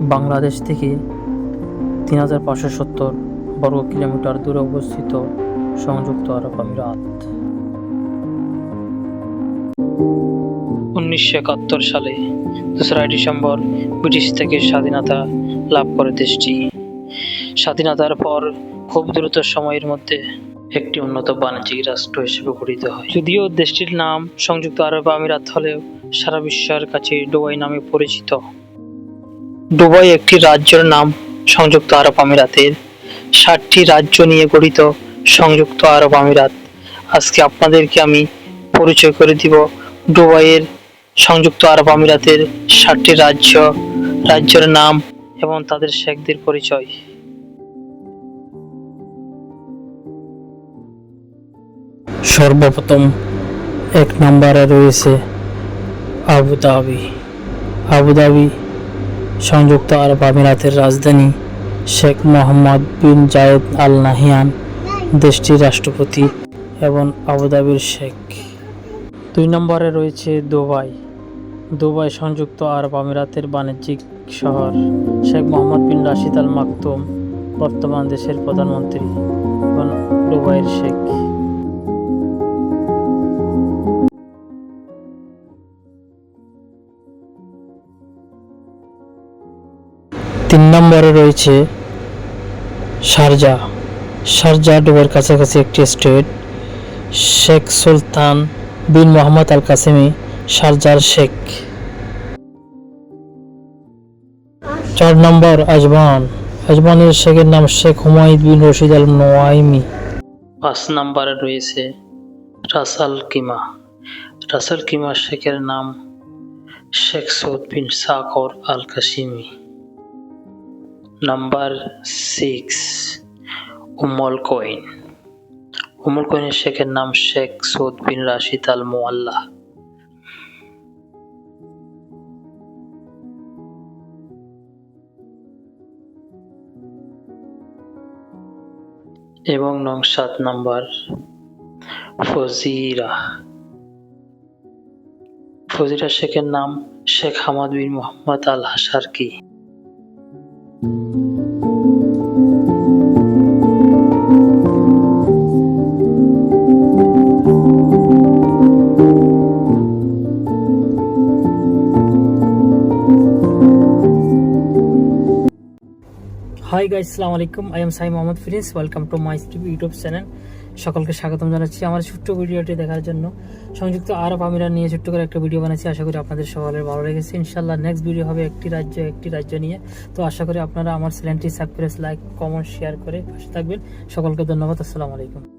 বাংলাদেশ থেকে তিন হাজার পাঁচশো সত্তর বর্গ কিলোমিটার দূরে অবস্থিত সংযুক্ত আরব আমিরাত। উনিশশো একাত্তর সালে দোসরা ডিসেম্বর ব্রিটিশ থেকে স্বাধীনতা লাভ করে দেশটি। স্বাধীনতার পর খুব দ্রুত সময়ের মধ্যে একটি উন্নত বাণিজ্যিক রাষ্ট্র হিসেবে গঠিত হয়। যদিও দেশটির নাম সংযুক্ত আরব আমিরাত হলেও সারা বিশ্বের কাছে ডুবাই নামে পরিচিত। দুবাই একটি রাজ্যের নাম সংযুক্ত আরব আমিরাতের। ষাটটি রাজ্য নিয়ে গঠিত সংযুক্ত আরব আমিরাত। আজকে আপনাদেরকে আমি পরিচয় করে দিব দুবাইয়ের সংযুক্ত আরব আমিরাতের ষাটটি রাজ্য, রাজ্যের নাম এবং তাদের শেখদের পরিচয়। সর্বপ্রথম এক নম্বরে রয়েছে আবুধাবি। আবুধাবি সংযুক্ত আরব আমিরাতের রাজধানী শেখ মোহাম্মদ বিন জায়েদ আল নাহিয়ান দেশটির রাষ্ট্রপতি এবং আবুধাবির শেখ। দুই নম্বরে রয়েছে দুবাই। দুবাই সংযুক্ত আরব আমিরাতের বাণিজ্যিক শহর। শেখ মোহাম্মদ বিন রাশিদ আল মাকতুম বর্তমান দেশের প্রধানমন্ত্রী এবং দুবাইয়ের শেখ। তিন নম্বরে রয়েছে শারজা। শারজা ডুবের কাছাকাছি একটি state Sheikh Sultan bin Mohammad Al Qasimi শারজার Sheikh. চার নম্বর আজমান। আজমানের শেখের নাম শেখ হুমায়ুদ বিন রশিদ আল নোয়াইমি পাঁচ নম্বরে রয়েছে রাসাল কিমা। রাসাল কিমা শেখের নাম Sheikh Saud bin Saqr al Qasimi number six Umm al Quwain উমল কইনের শেখের নাম শেখ সৌদ বিন রাশিদ আল মোয়াল্লা এবং নং সাত নাম্বার, ফজিরা। ফজিরা শেখের নাম Sheikh Hamad bin Mohammed al Sharqi. hi guys assalamualaikum. i am sai mohammed Friends, welcome to my youtube channel সকলকে স্বাগতম জানাচ্ছি আমার ছোট্ট ভিডিওটি দেখার জন্য। সংযুক্ত আরব আমিরা নিয়ে ছোট্ট করে একটা ভিডিও বানাচ্ছি। আশা করি আপনাদের সকলের ভালো লেগেছে। ইনশাল্লাহ নেক্সট ভিডিও হবে একটি রাজ্য একটি রাজ্য নিয়ে। তো আশা করি আপনারা আমার চ্যানেলটি সাবস্ক্রাইব লাইক কমেন্ট শেয়ার করে পাশে থাকবেন। সকলকে ধন্যবাদ। আসসালামু আলাইকুম।